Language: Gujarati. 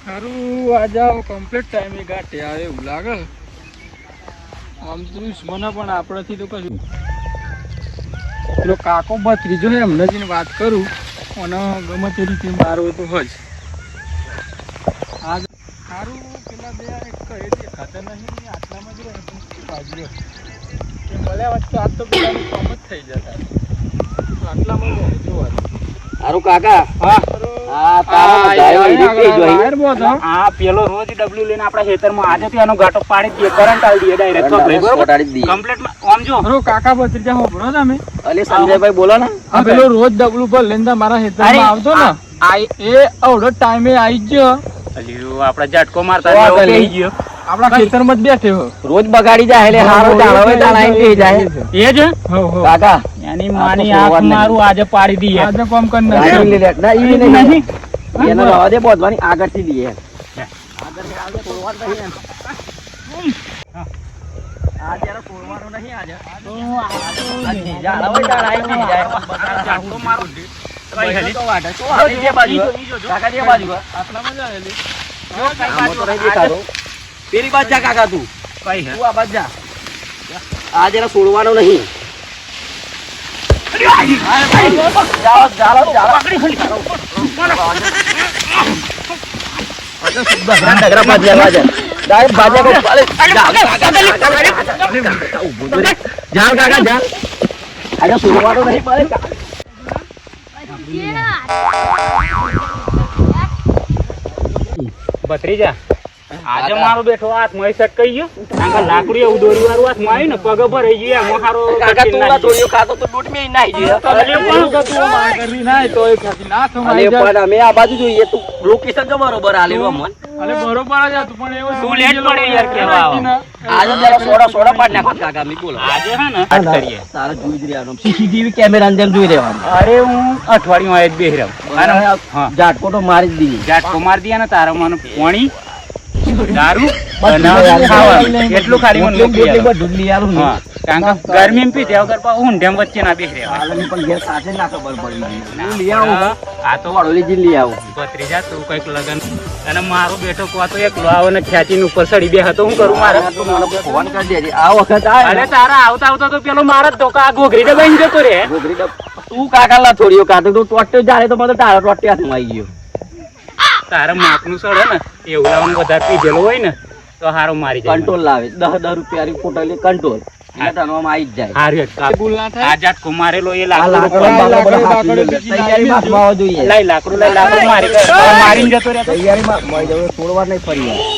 સારું આજે કમ્પ્લીટ ટાઈમે ગાંઠે આવે એવું લાગે આમ તો મને પણ આપણાથી તો કશું પેલો કાકો ત્રીજો છે એમને જઈને વાત કરું અને ગમે તે રીતે મારો તો હજ આજ સારું પેલા બે એક કહે છે ખાતા નહીં આટલામાં જ રહે પણ શું બાજુ રહે. કે મળ્યા વચ્ચે આજ તો પેલાનું કામ જ થઈ જતા આટલામાં જોવા સારું કાકા હા આ તારા બધાય વળી પેજ હોય. વાયર બહુ હતો. આ પેલો રોજ ડબલ્યુ લઈને આપણા ખેતરમાં આજે એનો ગાંઠો પાડી દઈએ કરંટ આલી દઈએ ડાયરેક્ટ બરોબર ચોટાડી દઈએ. કમ્પ્લીટ આમ જો મારો કાકા ભત્રીજા હોભળો તમે અલે સંજયભાઈ બોલો ને આ પેલો રોજ ડબલું પર લઈને મારા ખેતરમાં આવતો ને આ એ અવડો ટાઈમે આવી ગયો અલ્યો આપણે ઝટકો મારતા. ગયો આપણા ખેતરમાં જ બેઠે રોજ બગાડી જાય એટલે હારો દાડો હોય દાડા જાય એ જ હો હો કાકા એની માની આંખ મારું આજે પાડી દીએ આજે કોમ કર ના, ના, ઈ નહીં. નહીં. એને રવા દે બોધવાની આગળથી લઈએ ઝટકો મારું કઈ હલી. કાકા આજે બાજુ હોય. આટલામાં જ આવેલી. આમાં તો નહીં આજે આજે બાજુ જા કાકા તું કઈ હે? તું આ બાજુ જા આ જરા છોડવાનો નહીં જાઓ, નગરા બાજુ બાજુ. જાઓ, કાકા, તું કઈ કાકા, ઊભું તો રે. જાઓ, સોડવાનો જાઓ. આજે છોડવાનો નહીં પડે ભત્રીજા આજે મારો બેઠો હાથ મય સેટ કહી ગયો. કાકા લાકડી એવું દોરી વાળું હાથમાં આવી ને પગ પર રહી ગયો. એમાં હારો કાકા તું ના દોરીઓ ખાતો તો દૂટ મે નાઈ ગયો. અલે પણ તું માર કરી નાય તો એ ખાતી ના આવી જાય. પણ અમે આ બાજુ જોઈએ. તું લોકેશન તો બરોબર આલે હો મન અલે બરોબર જ હતું પણ એવો તું લેટ પડે યાર કેવા આવો. આજે જરા સોડા સોડા પાડ નાખો કાકા મી બોલો. આજે હે ને? આજ કરીએ. તારે જોઈ જ રહેવાનું સીસીટીવી કેમેરા અંદર જોઈ રહેવાનું. અરે હું અઠવાડિયું આય જ બેહી રહ્યો અને ઝાટકો તો મારી જ દીધી. ઝાટકો માર દિયા ને તારા મને પાણી. દારૂ. ખાવાનું. એટલું ખાલી મને મોકલી જ હા કારણ કે ગરમી પી ત્યાં વગર પાછું ઊંધેમ વચ્ચે ના બેસી. રહેવા પણ ઘેર સાથે ના ખબર પડી લઈ આવું. આ તો વડોલી જઈને લઈ આવું. ભત્રીજા તું કંઈક લગન. અને મારો બેટો કો તો એકલો આવો ને ખેંચીને ઉપર સડી બે હતો હું કરું મારે? તો મને ફોન કરી દેજે આ વખત આ અરે તારા આવતા આવતા તો પેલો મારા જ ધોકા આ ડબાઈ જતો રે. ડબ- તું કાકા લા કાતો તું ટોટ્યો જારે તો મને તારા ટોટ્યા આવી ગયો. તારા માપનું સડે ને એવું લાવવાનું વધારે પીધેલું હોય ને તો હારો મારી જાય કંટ્રોલ લાવે. દસ દસ રૂપિયા ફોટો કંટ્રોલ એટલે તનવામાં આવી જાય. હારું હેડ. ભૂલ ના થાય? આ ઝાટકો મારેલો એ આ લાકડું મારી જતો રહ્યા જવું છોડવા નહીં ફરી.